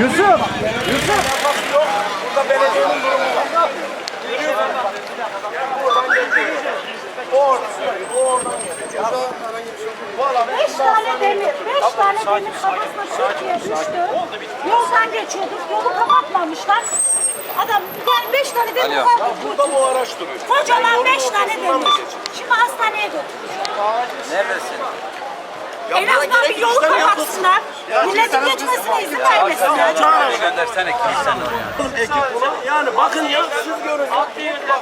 Yusuf! Yusuf! Burada belediyenin durumu var. Buradan gelecek. O oradan geliyor. O oradan gelecek. Valla Beş tane demir, beş tane demir kafasına Türkiye düştü. Yoldan geçiyorduk, yolu kapatmamışlar. Adam yani beş tane demir Ya kaldı. burada bu araç duruyor. Kocaman beş tane demir. Şimdi hastaneye götür. Neredesin? En azından bir yolu kapatsınlar. Milletin geçmesine izin vermesinler. Göndersene kilisen oraya. Ekip buna. Yani bakın ya siz görün.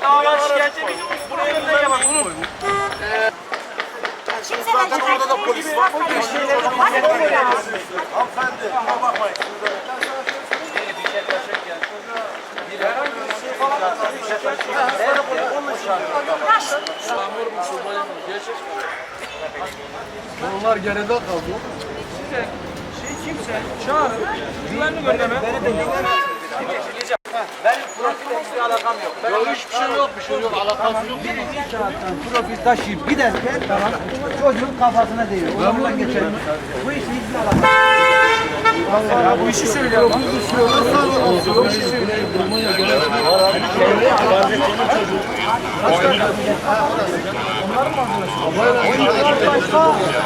Dava şikayetçi buraya gönderemem. Zaten orada da polis var. Hadi demir ya. Hanımefendi kusura bakmayın. Taş. Onlar geride kaldı. Yok hiçbir şey yok, bir şey yok, alakası yok. Birinci kağıttan profil taşıyıp giderken çocuğun kafasına değiyor. Oradan geçelim. Bu işi hiçbir alakası Ya bu işi söylüyor. Bu işi.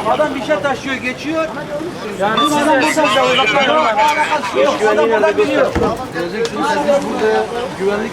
Bu adam bir şey taşıyor geçiyor. Yani Bu adam buradan alakası yok. Adam buradan biliyor. Diyeceksiniz biz burada güvenlik